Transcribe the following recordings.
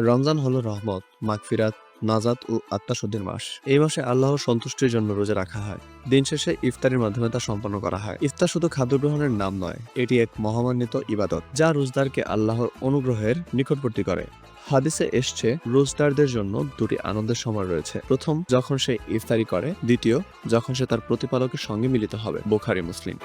রমজান হলো রহমত, মাগফিরাত, নাজাত ও আত্মাশুদ্ধির মাস। এই মাসে আল্লাহর সন্তুষ্টির জন্য রোজা রাখা হয়। দিন শেষে ইফতারের মাধ্যমে তা সম্পন্ন করা হয়। ইফতার শুধু খাদ্য গ্রহণের নাম নয়, এটি এক মহামান্বিত ইবাদত, যা রোজদারকে আল্লাহর অনুগ্রহের নিকটবর্তী করে। হাদিসে এসছে, রোজদারদের জন্য দুটি আনন্দের সময় রয়েছে। প্রথম, যখন সে ইফতারি করে। দ্বিতীয়, যখন সে তার প্রতিপালকের সঙ্গে মিলিত হবে, বোখারি, মুসলিম।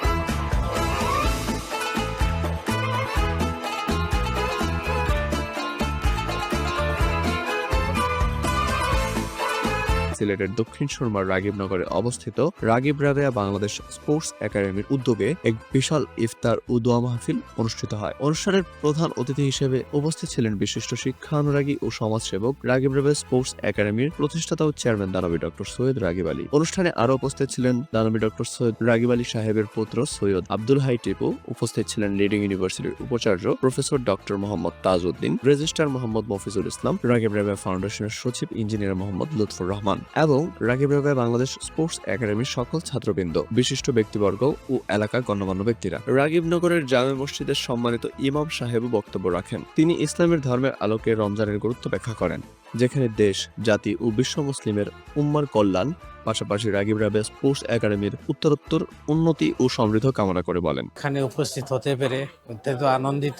সিলেটের দক্ষিণ সুরমার রাগিব নগরে অবস্থিত রাগিব রাবেয়া বাংলাদেশ স্পোর্টস একাডেমির উদ্যোগে এক বিশাল ইফতার ও দোয়া মাহফিল অনুষ্ঠিত হয়। অনুষ্ঠানের প্রধান অতিথি হিসেবে উপস্থিত ছিলেন বিশিষ্ট শিক্ষানুরাগী ও সমাজসেবক রাগিব রাবেয়া স্পোর্টস একাডেমির প্রতিষ্ঠাতা ও চেয়ারম্যান দানবী ডক্টর সৈয়দ রাগিব আলী। অনুষ্ঠানে আরও উপস্থিত ছিলেন দানবী ডক্টর সৈয়দ রাগিব আলী সাহেবের পুত্র সৈয়দ আব্দুল হাই টিপু, উপস্থিত ছিলেন লিডিং ইউনিভার্সিটির উপাচার্য professor doctor Mohammad Tajuddin, registrar Mohammad Mofizul Islam, Ragib Rabeya ফাউন্ডেশনের সচিব ইঞ্জিনিয়ার মোহাম্মদ লুৎফুর রহমান। এবং রাগিব রাবেয়া বাংলাদেশ স্পোর্টস একাডেমির সকল ছাত্রবৃন্দ বিশিষ্ট ব্যক্তিবর্গ ও এলাকার গণ্যমান্য ব্যক্তিরা। রাগিবনগরের জামে মসজিদের সম্মানিত ইমাম সাহেব বক্তব্য রাখেন। তিনি ইসলামের ধর্মের আলোকে রমজানের গুরুত্ব ব্যাখ্যা করেন। যেখানে দেশ জাতি ও বিশ্ব মুসলিমের উম্মার কল্যাণ পাশাপাশি রাগিব রাবেয়া স্পোর্টস একাডেমির উত্তরোত্তর উন্নতি ও সমৃদ্ধ কামনা করে বলেন। এখানে উপস্থিত হতে পেরে অত্যন্ত আনন্দিত।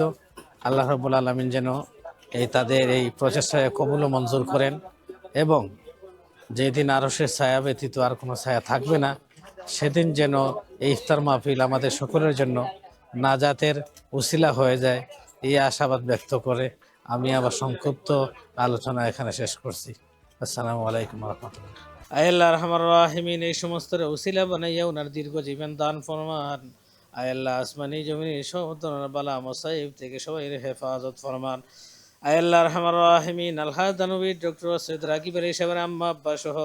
আল্লাহ রবুল আলমিন যেন এই তাদের এই প্রচেষ্টায় কবুল মঞ্জুর করেন এবং যেদিন আরসের ছায়া ব্যতীত আর কোনো ছায়া থাকবে না, সেদিন যেন এই ইফতার মাহফিল আমাদের সকলের জন্য নাজাতের উসিলা হয়ে যায়, এই আশাবাদ ব্যক্ত করে আমি আবার সংক্ষিপ্ত আলোচনা এখানে শেষ করছি। আসসালামু আলাইকুম রহমতুল্লাহ। আল্লাহ রহমান রাহিমিন, এই সমস্ত উসিলা বানাইয়া ওনার দীর্ঘ জীবন দান ফরমান। আয়াল্লাহ আসমানি জমিন সব ধরনের বালা মোসাইব থেকে সবাই হেফাজত ফরমান। আলহাজ দানবী ডক্টর সৈয়দ রাকিব আলী সাহেবের আম্মা আব্বা সহ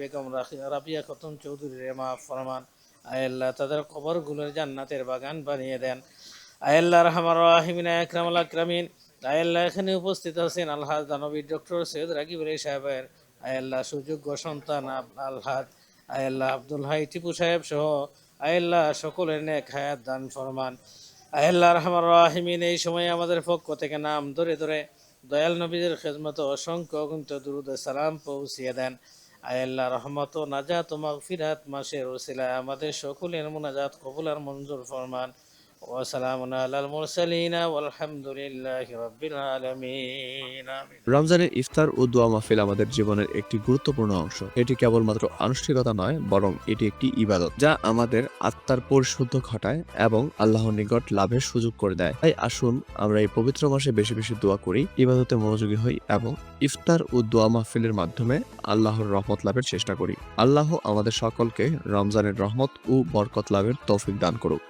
বেগম রাবিয়া চৌধুরী রেমা ফরমান। তাদের জান্নাতের বাগান বানিয়ে দেন। আয়াল্লাহ রহমান রাহিমিন আয়াল্লাহ এখানে উপস্থিত আছেন আলহাজ দানবী ডক্টর সৈয়দ রাকিব আলী সাহেবের। আয়াল্লাহ সুযোগ্য সন্তান আলহাজ। আয়াল্লাহ আব্দুল হাই টিপু সাহেব সহ আয়াল্লাহ সকলের নেক হায়াত দান ফরমান। আয়াল্লাহ রহমান রাহিমিন, এই সময় আমাদের পক্ষ থেকে নাম ধরে ধরে দয়াল নবীদের খেদমত অসংখ্য অগুন্ত দুরুদ সালাম পৌঁছিয়ে দেন। আয়াল্লাহ রহমত নাজাত মাগফিরাত মাসের ওসিলায় আমাদের সকলের মোনাজাত কবুলার মঞ্জুর ফরমান। রমজানের ইফতার ও দোয়া মাহফিল আমাদের জীবনের একটি গুরুত্বপূর্ণ অংশ। এটি কেবলমাত্র আনুষ্ঠানিকতা নয়, বরং এটি একটি ইবাদত, যা আমাদের আত্মার পরিশুদ্ধ ঘটায় এবং আল্লাহর নিকট লাভের সুযোগ করে দেয়। তাই আসুন, আমরা এই পবিত্র মাসে বেশি বেশি দোয়া করি, ইবাদতে মনোযোগী হই এবং ইফতার ও দোয়া মাহফিলের মাধ্যমে আল্লাহর রহমত লাভের চেষ্টা করি। আল্লাহ আমাদের সকলকে রমজানের রহমত ও বরকত লাভের তৌফিক দান করুক।